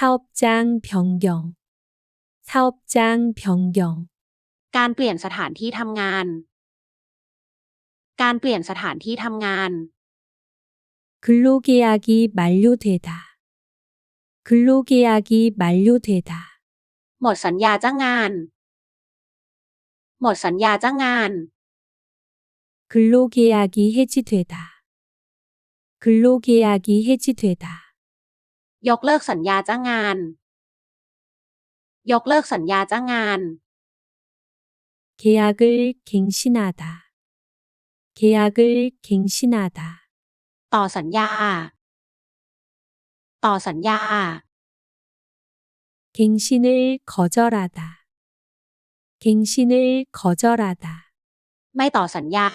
사업장 변경, 사업장 변경, การเปลี่ยนสถานที่ทำงาน การเปลี่ยนสถานที่ทำงาน 근로계약이 만료되다, 근로계약이 만료되다, หมดสัญญาจ้างงาน หมดสัญญาจ้างงาน 근로계약이 해지되다, 근로계약이 해지되다, ยกเลิกสัญญาจ้างงาน ยกเลิกสัญญาจ้างงาน 계약을 갱신하다, 계약을 갱신하다, ต่อสัญญา ต่อสัญญา 갱신을 거절하다, 갱신을 거절하다, ไม่ต่อสัญญา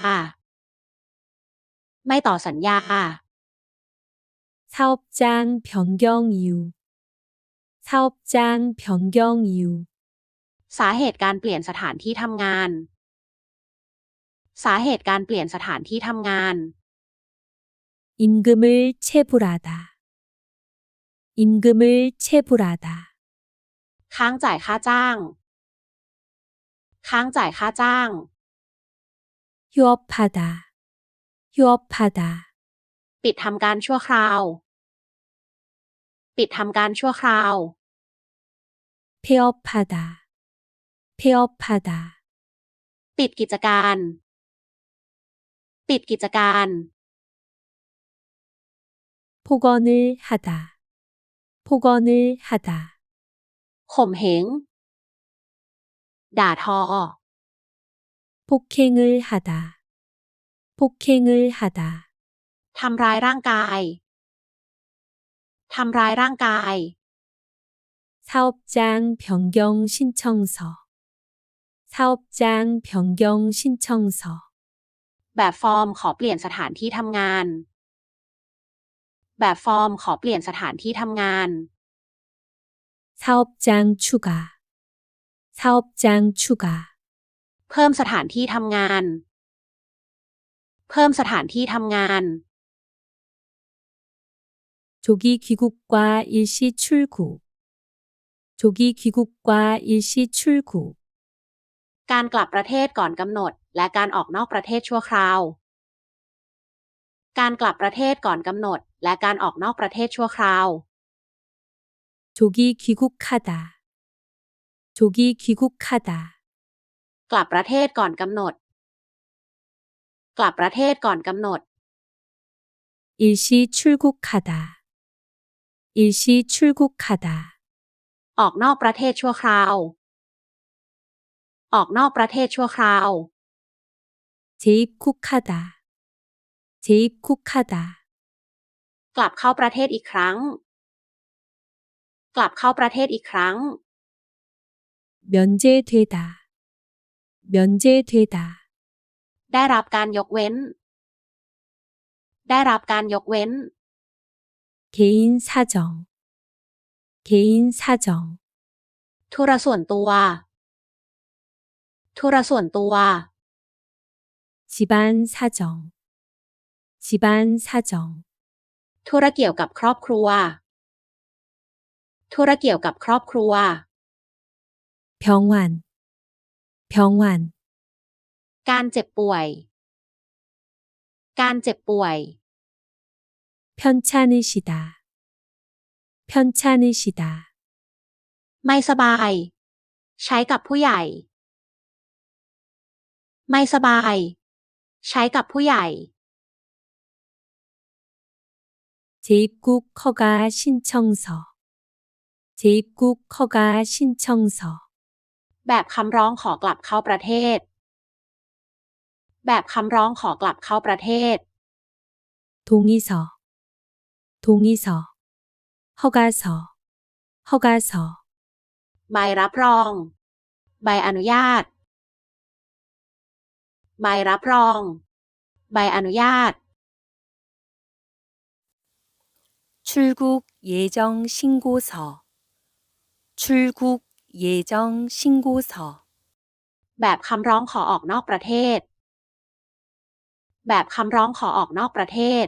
ไม่ต่อสัญญา 사업장 변경 이유, 사업장 변경 이유, สาเหตุการเปลี่ยนสถานที่ทำงาน สาเหตุการเปลี่ยนสถานที่ทำงาน 임금을 체불하다, 임금을 체불하다, ค้างจ่ายค่าจ้าง ค้างจ่ายค่าจ้าง 휴업하다, 휴업하다, ปิดทำการชั่วคราว ปิดทำการชั่วคราว 폐업하다, 폐업하다, ปิดกิจการ ปิดกิจการ 폭언을 하다, 폭언을 하다, ข่มเหง ด่าทอ 폭행을 하다, 폭행을 하다, ทำร้ายร่างกาย ทำร้ายร่างกาย 사업장 변경 신청서, 사업장 변경 신청서, แบบฟอร์มขอเปลี่ยนสถานที่ทำงาน แบบฟอร์มขอเปลี่ยนสถานที่ทำงาน 사업장 추가, 사업장 추가, เพิ่มสถานที่ทำงาน เพิ่มสถานที่ทำงาน 조기 귀국과 일시 출국, 조기 귀국과 일시 출국, การกลับประเทศก่อนกำหนด และการออกนอกประเทศชั่วคราว การกลับประเทศก่อนกำหนด และการออกนอกประเทศชั่วคราว 조기 귀국하다, 조기 귀국하다, กลับประเทศก่อนกำหนด กลับประเทศก่อนกำหนด 일시 출국하다, 일시 출국하다, ออกนอกประเทศชั่วคราว ออกนอกประเทศชั่วคราว 재입국하다, 재입국하다, กลับเข้าประเทศอีกครั้ง กลับเข้าประเทศอีกครั้ง 면제되다, 면제되다, ได้รับการยกเว้น ได้รับการยกเว้น 개인 사정, 개인 사정, ธุระส่วนตัว ธุระส่วนตัว 집안 사정, 집안 사정, ธุระเกี่ยวกับครอบครัว ธุระเกี่ยวกับครอบครัว 병환, 병환, การเจ็บป่วย การเจ็บป่วย 편찮으시다, 편찮으시다, ไม่สบาย ใช้กับผู้ใหญ่ ไม่สบาย ใช้กับผู้ใหญ่ 재입국 허가 신청서, 재입국 허가 신청서, แบบคำร้องขอกลับเข้าประเทศ แบบคำร้องขอกลับเข้าประเทศ 동의서, 동의서, 허가서, 허가서, ใบรับรอง ใบอนุญาต ใบรับรอง ใบอนุญาต 출국 예정 신고서, 출국 예정 신고서, แบบคำร้องขอออกนอกประเทศ แบบคำร้องขอออกนอกประเทศ